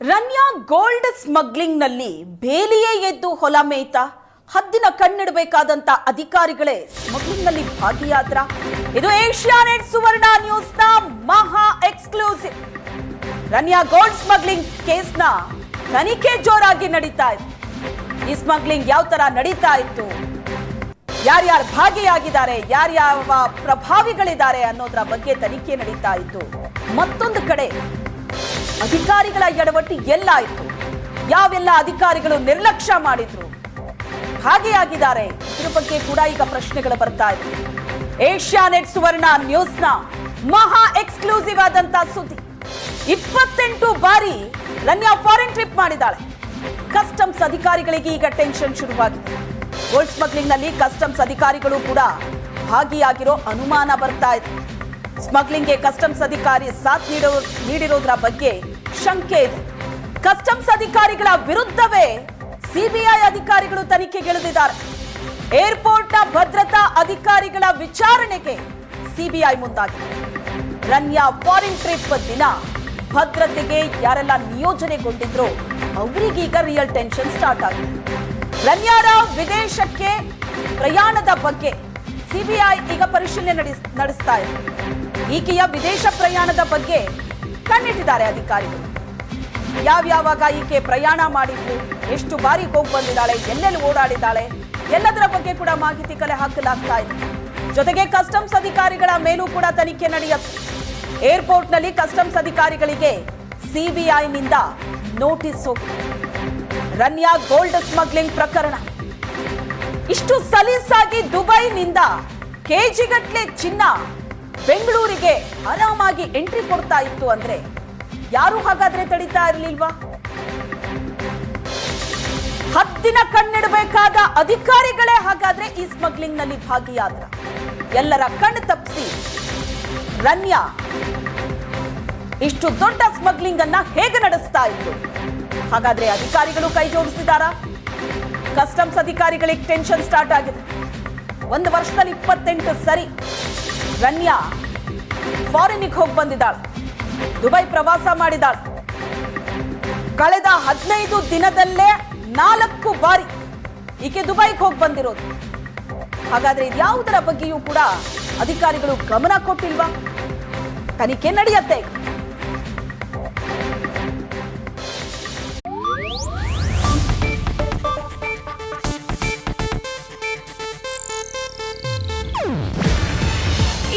Ranya gold ಸ್ಮಗ್ಲಿಂಗ್ನಲ್ಲಿ ಬೇಲಿಯೇ ಎದ್ದು ಹೊಲ ಮೇಯ್ತ. ಹದ್ದಿನ ಕಣ್ಣಿಡಬೇಕಾದಂತ ಅಧಿಕಾರಿಗಳೇ ಸ್ಮಗ್ಲಿಂಗ್ನಲ್ಲಿ ಭಾಗಿಯಾದ್ರ. ಇದು ಏಷ್ಯಾನೆಟ್ ಸುವರ್ಣ ನ್ಯೂಸ್ನ ಮಹಾ ಎಕ್ಸ್ಕ್ಲೂಸಿವ್. ರನ್ಯಾ ಗೋಲ್ಡ್ ಸ್ಮಗ್ಲಿಂಗ್ ಕೇಸ್ನ ತನಿಖೆ ಜೋರಾಗಿ ನಡೀತಾ ಇದೆ ಈ ಸ್ಮಗ್ಲಿಂಗ್ ಯಾವ ತರ ನಡೀತಾ ಇತ್ತು? ಯಾರ್ಯಾರು ಭಾಗಿಯಾಗಿದ್ದಾರೆ? ಯಾರ್ಯಾವ ಪ್ರಭಾವಿಗಳಿದ್ದಾರೆ ಅನ್ನೋದ್ರ ಬಗ್ಗೆ ತನಿಖೆ ನಡೀತಾ ಇತ್ತು. ಮತ್ತೊಂದು ಕಡೆ ಅಧಿಕಾರಿಗಳ ಎಡವಟ್ಟು ಎಲ್ಲಾಯಿತು ಯಾವೆಲ್ಲ ಅಧಿಕಾರಿಗಳು ನಿರ್ಲಕ್ಷ್ಯ ಮಾಡಿದ್ರು? ಹಾಗೆ ಆಗಿದ್ದಾರೆ. ಇದ್ರ ಬಗ್ಗೆ ಕೂಡ ಈಗ ಪ್ರಶ್ನೆಗಳು ಬರ್ತಾ ಇದೆ ಏಷ್ಯಾನೆಟ್ ಸುವರ್ಣ ನ್ಯೂಸ್ನ ಮಹಾ ಎಕ್ಸ್ಕ್ಲೂಸಿವ್ ಆದಂತ ಸುದ್ದಿ. ಇಪ್ಪತ್ತೆಂಟು ಬಾರಿ ರನ್ಯಾ ಫಾರಿನ್ ಟ್ರಿಪ್ ಮಾಡಿದ್ದಾಳೆ. ಕಸ್ಟಮ್ಸ್ ಅಧಿಕಾರಿಗಳಿಗೆ ಈಗ ಟೆನ್ಷನ್ ಶುರುವಾಗಿದೆ. ಗೋಲ್ಡ್ ಸ್ಮಗ್ಲಿಂಗ್ನಲ್ಲಿ ಕಸ್ಟಮ್ಸ್ ಅಧಿಕಾರಿಗಳು ಕೂಡ ಭಾಗಿಯಾಗಿರೋ ಅನುಮಾನ ಬರ್ತಾ ಇದೆ. ಸ್ಮಗ್ಲಿಂಗ್ಗೆ ಕಸ್ಟಮ್ಸ್ ಅಧಿಕಾರಿ ಸಾಥ್ ನೀಡೋ ನೀಡಿರೋದ್ರ ಬಗ್ಗೆ ಶಂಕೆ ಇದೆ. ಕಸ್ಟಮ್ಸ್ ಅಧಿಕಾರಿಗಳ ವಿರುದ್ಧವೇ ಸಿಬಿಐ ಅಧಿಕಾರಿಗಳು ತನಿಖೆಗಿಳಿದಿದ್ದಾರೆ ನ ಭದ್ರತಾ ಅಧಿಕಾರಿಗಳ ವಿಚಾರಣೆಗೆ ಸಿಬಿಐ ಮುಂದಾಗಿದೆ. ರನ್ಯಾ ಫಾರಿನ್ ಟ್ರಿಪ್ ದಿನ. ಭದ್ರತೆಗೆ ಯಾರೆಲ್ಲ ನಿಯೋಜನೆಗೊಂಡಿದ್ರು ಅವರಿಗೀಗ ರಿಯಲ್ ಟೆನ್ಷನ್ ಸ್ಟಾರ್ಟ್ ಆಗಿದೆ. ರನ್ಯಾರ ವಿದೇಶಕ್ಕೆ ಪ್ರಯಾಣದ ಬಗ್ಗೆ ಸಿಬಿಐ ಈಗ ಪರಿಶೀಲನೆ ನಡೆಸ್- ನಡೆಸ್ತಾ ಇದೆ. ಈಕೆಯ ವಿದೇಶ ಪ್ರಯಾಣದ ಬಗ್ಗೆ ಕಣ್ಣಿಟ್ಟಿದ್ದಾರೆ ಅಧಿಕಾರಿಗಳು. ಯಾವ್ಯಾವಾಗ ಈಕೆ ಪ್ರಯಾಣ ಮಾಡಿದ್ರು ಎಷ್ಟು ಬಾರಿ ಹೋಗಿ ಬಂದಿದ್ದಾಳೆ, ಎಲ್ಲೆಲ್ಲಿ ಓಡಾಡಿದ್ದಾಳೆ, ಎಲ್ಲದರ ಬಗ್ಗೆ ಕೂಡ ಮಾಹಿತಿ ಕಲೆ ಹಾಕಲಾಗ್ತಾ ಇದೆ. ಜೊತೆಗೆ ಕಸ್ಟಮ್ಸ್ ಅಧಿಕಾರಿಗಳ ಮೇಲೂ ಕೂಡ ತನಿಖೆ ನಡೆಯುತ್ತೆ. ಏರ್ಪೋರ್ಟ್ನಲ್ಲಿ ಕಸ್ಟಮ್ಸ್ ಅಧಿಕಾರಿಗಳಿಗೆ ಸಿಬಿಐನಿಂದ ನೋಟಿಸ್ ಹೋಗಿದೆ. ರನ್ಯಾ ಗೋಲ್ಡ್ ಸ್ಮಗ್ಲಿಂಗ್ ಪ್ರಕರಣ. ಇಷ್ಟು ಸಲೀಸಾಗಿ ದುಬೈನಿಂದ ಕೆಜಿಗಟ್ಲೆ ಚಿನ್ನ ಬೆಂಗಳೂರಿಗೆ ಆರಾಮಾಗಿ ಎಂಟ್ರಿ ಕೊಡ್ತಾ ಇತ್ತು ಅಂದ್ರೆ ಯಾರು ಹಾಗಾದ್ರೆ ತಡಿತಾ ಇರಲಿಲ್ವಾ? ಹತ್ತಿನ ಕಣ್ಣಿಡಬೇಕಾದ ಅಧಿಕಾರಿಗಳೇ ಹಾಗಾದ್ರೆ ಈ ಸ್ಮಗ್ಲಿಂಗ್ನಲ್ಲಿ ಭಾಗಿಯಾದ್ರ. ಎಲ್ಲರ ಕಣ್ಣು ತಪ್ಪಿಸಿ. ರನ್ಯಾ, ಇಷ್ಟು ದೊಡ್ಡ ಸ್ಮಗ್ಲಿಂಗ್ ಅನ್ನ ಹೇಗೆ ನಡೆಸ್ತಾ ಇದ್ರು? ಹಾಗಾದ್ರೆ ಅಧಿಕಾರಿಗಳು ಕೈ ಜೋಡಿಸಿದಾರಾ? ಕಸ್ಟಮ್ಸ್ ಅಧಿಕಾರಿಗಳಿಗೆ ಟೆನ್ಷನ್ ಸ್ಟಾರ್ಟ್ ಆಗಿದೆ. ಒಂದು ವರ್ಷದಲ್ಲಿ ಇಪ್ಪತ್ತೆಂಟು ಸರಿ. ರನ್ಯಾ ಫಾರಿನಿಗೆ ಹೋಗಿ ಬಂದಿದ್ದಾಳೆ. ದುಬೈ ಪ್ರವಾಸ ಮಾಡಿದಾಳೆ ಕಳೆದ ಹದಿನೈದು ದಿನದಲ್ಲೇ ನಾಲ್ಕು ಬಾರಿ ಈಕೆ ದುಬೈಗೆ ಹೋಗಿ ಬಂದಿರೋದು. ಹಾಗಾದ್ರೆ ಇದ್ಯಾವುದರ ಬಗ್ಗೆಯೂ ಕೂಡ ಅಧಿಕಾರಿಗಳು ಗಮನ ಕೊಟ್ಟಿಲ್ವಾ? ತನಿಖೆ ನಡೆಯತ್ತೆ